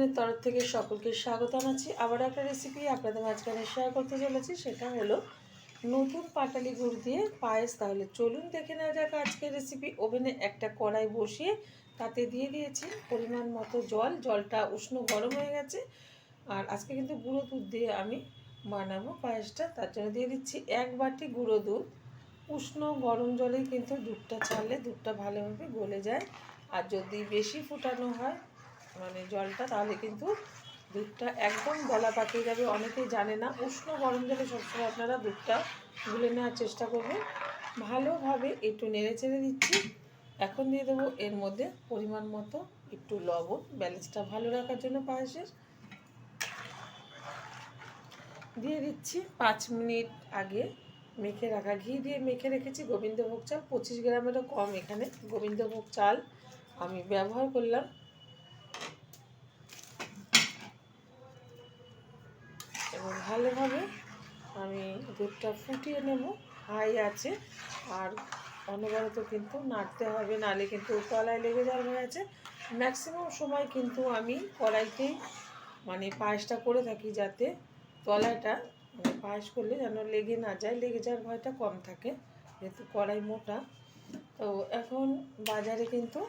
কিচেনের তরফ থেকে সকলকে স্বাগত জানাচ্ছি। আবার একটা রেসিপি আপনাদের মাঝখানে শেয়ার করতে চলেছি। সেটা হলো নতুন পাটালি গুড় দিয়ে পায়েস। তাহলে চলুন দেখে নেওয়া যাক আজকের রেসিপি ওভেনে একটা কড়াই বসিয়ে তাতে দিয়ে দিয়েছি পরিমাণ মতো জল। জলটা উষ্ণ গরম হয়ে গেছে। আর আজকে কিন্তু গুঁড়ো দুধ দিয়ে আমি বানাবো পায়েসটা। তার জন্য দিয়ে দিচ্ছি এক বাটি গুঁড়ো দুধ। উষ্ণ গরম জলে কিন্তু দুধটা ছাড়লে দুধটা ভালোভাবে গলে যায়। আর যদি বেশি ফুটানো হয় মানে জলটা, তাহলে কিন্তু দুধটা একদম গলা পাকিয়ে যাবে। অনেকেই জানে না, উষ্ণ গরম জলে সবসময় আপনারা দুধটা গুলে নেওয়ার চেষ্টা করবেন। ভালোভাবে একটু নেড়ে চেড়ে দিচ্ছি এখন দিয়ে দেবো এর মধ্যে পরিমাণ মতো একটু লবণ। ব্যালেন্সটা ভালো রাখার জন্য পায়েসের। দিয়ে দিচ্ছি পাঁচ মিনিট আগে মেখে রাখা ঘি দিয়ে মেখে রেখেছি। গোবিন্দভোগ চাল পঁচিশ গ্রামেরও কম এখানে। গোবিন্দভোগ চাল আমি ব্যবহার করলাম এবং ভালোভাবে আমি দুধটা ফুটিয়ে নেব। হাই আছে, আর অনবরত কিন্তু নাড়তে হবে, নালে কিন্তু তলায় লেগে যাওয়ার হয়ে আছে। ম্যাক্সিমাম সময় কিন্তু আমি কড়াইতেই মানে পায়েসটা করে থাকি যাতে তলাটা মানে পায়েস করলে যেন লেগে না যায়, লেগে যাওয়ার ভয়টা কম থাকে, যেহেতু কড়াই মোটা। তো এখন বাজারে কিন্তু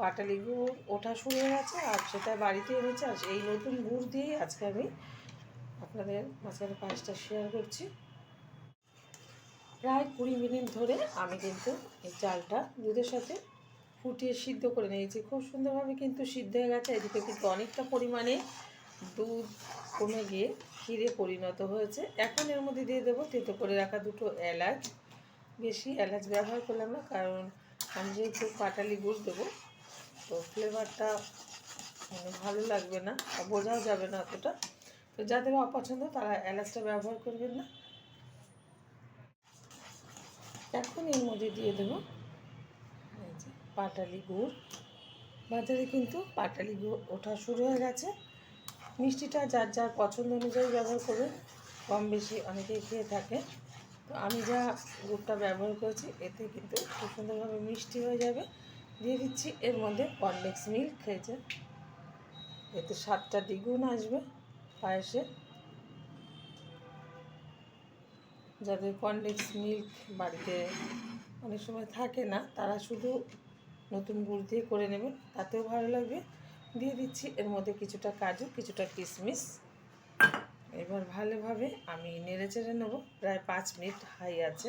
পাটালি গুড় ওঠা শুরু হয়ে গেছে, আর সেটা বাড়িতে এনেছে, আর এই নতুন গুড় দিয়েই আজকে আমি আপনাদের মাঝখানে পায়েসটা শেয়ার করছি। প্রায় কুড়ি মিনিট ধরে আমি কিন্তু এই চালটা দুধের সাথে ফুটিয়ে সিদ্ধ করে নিয়েছি। খুব সুন্দরভাবে কিন্তু সিদ্ধ হয়ে গেছে। এদিকে কিন্তু অনেকটা পরিমাণে দুধ কমে গিয়ে ক্ষীরে পরিণত হয়েছে। এখন এর মধ্যে দিয়ে দেবো তেতো করে রাখা দুটো এলাচ। বেশি এলাচ ব্যবহার করলাম না, কারণ আমি যেহেতু পাটালি গুড় দেবো, তো ফ্লেভারটা মানে ভালো লাগবে না বোঝাও যাবে না অতটা। তো যাদের অপছন্দ তারা এলাচটা ব্যবহার করবেন না। এখন এর মধ্যে দিয়ে দেবো পাটালি গুড়। বাজারে কিন্তু পাটালি গুড় ওঠা শুরু হয়ে গেছে। মিষ্টিটা যার যার পছন্দ অনুযায়ী ব্যবহার করবেন কম বেশি অনেকেই খেয়ে থাকে। তো আমি যা গুড়টা ব্যবহার করেছি, এতে কিন্তু খুব সুন্দরভাবে মিষ্টি হয়ে যাবে। দিয়ে দিচ্ছি এর মধ্যে কনডেক্স মিল্ক খেয়েছে এতে স্বাদটা দ্বিগুণ আসবে। পায়েসে। যাদের কনডেক্স মিল্ক বাড়িতে অনেক সময় থাকে না, তারা শুধু নতুন গুড় দিয়ে করে নেবেন। তাতেও ভালো লাগবে। দিয়ে দিচ্ছি এর মধ্যে কিছুটা কাজু, কিছুটা কিশমিশ এবার ভালোভাবে আমি নেড়ে চেড়ে নেব। প্রায় পাঁচ মিনিট হাই আছে।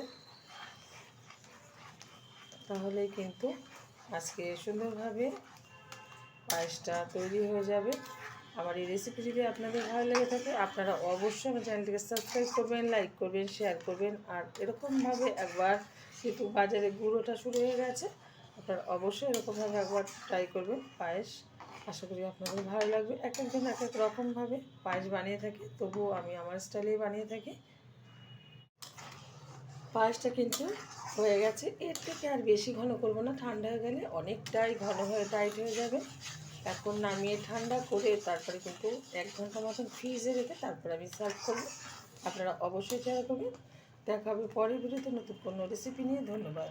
তাহলে কিন্তু আজকে সুন্দরভাবে পায়েসটা তৈরি হয়ে যাবে। আমার এই রেসিপি যদি আপনাদের ভালো লেগে থাকে, আপনারা অবশ্যই আমার চ্যানেলটিকে সাবস্ক্রাইব করবেন লাইক করবেন শেয়ার করবেন। আর এরকমভাবে একবার যেহেতু বাজারে গুঁড়োটা শুরু হয়ে গেছে, আপনারা অবশ্যই এরকমভাবে একবার ট্রাই করবেন। পায়েস, আশা করি আপনাদের ভালো লাগবে। এক একজন এক এক রকমভাবে পায়েস বানিয়ে থাকে, তবুও আমি আমার স্টাইলেই বানিয়ে থাকি। পায়েসটা কিন্তু হয়ে গেছে, এর থেকে আর বেশি ঘন করব না, ঠান্ডা হয়ে গেলে অনেকটাই ঘন হয়ে টাইট হয়ে যাবে। এখন নামিয়ে ঠান্ডা করে তারপরে কিন্তু এক ঘণ্টা মতন ফ্রিজে রেখে তারপরে আমি সার্ভ করব। আপনারা অবশ্যই ট্রাই করবেন। দেখা হবে পরের ভিডিওতে নতুন কোনো রেসিপি নিয়ে। ধন্যবাদ।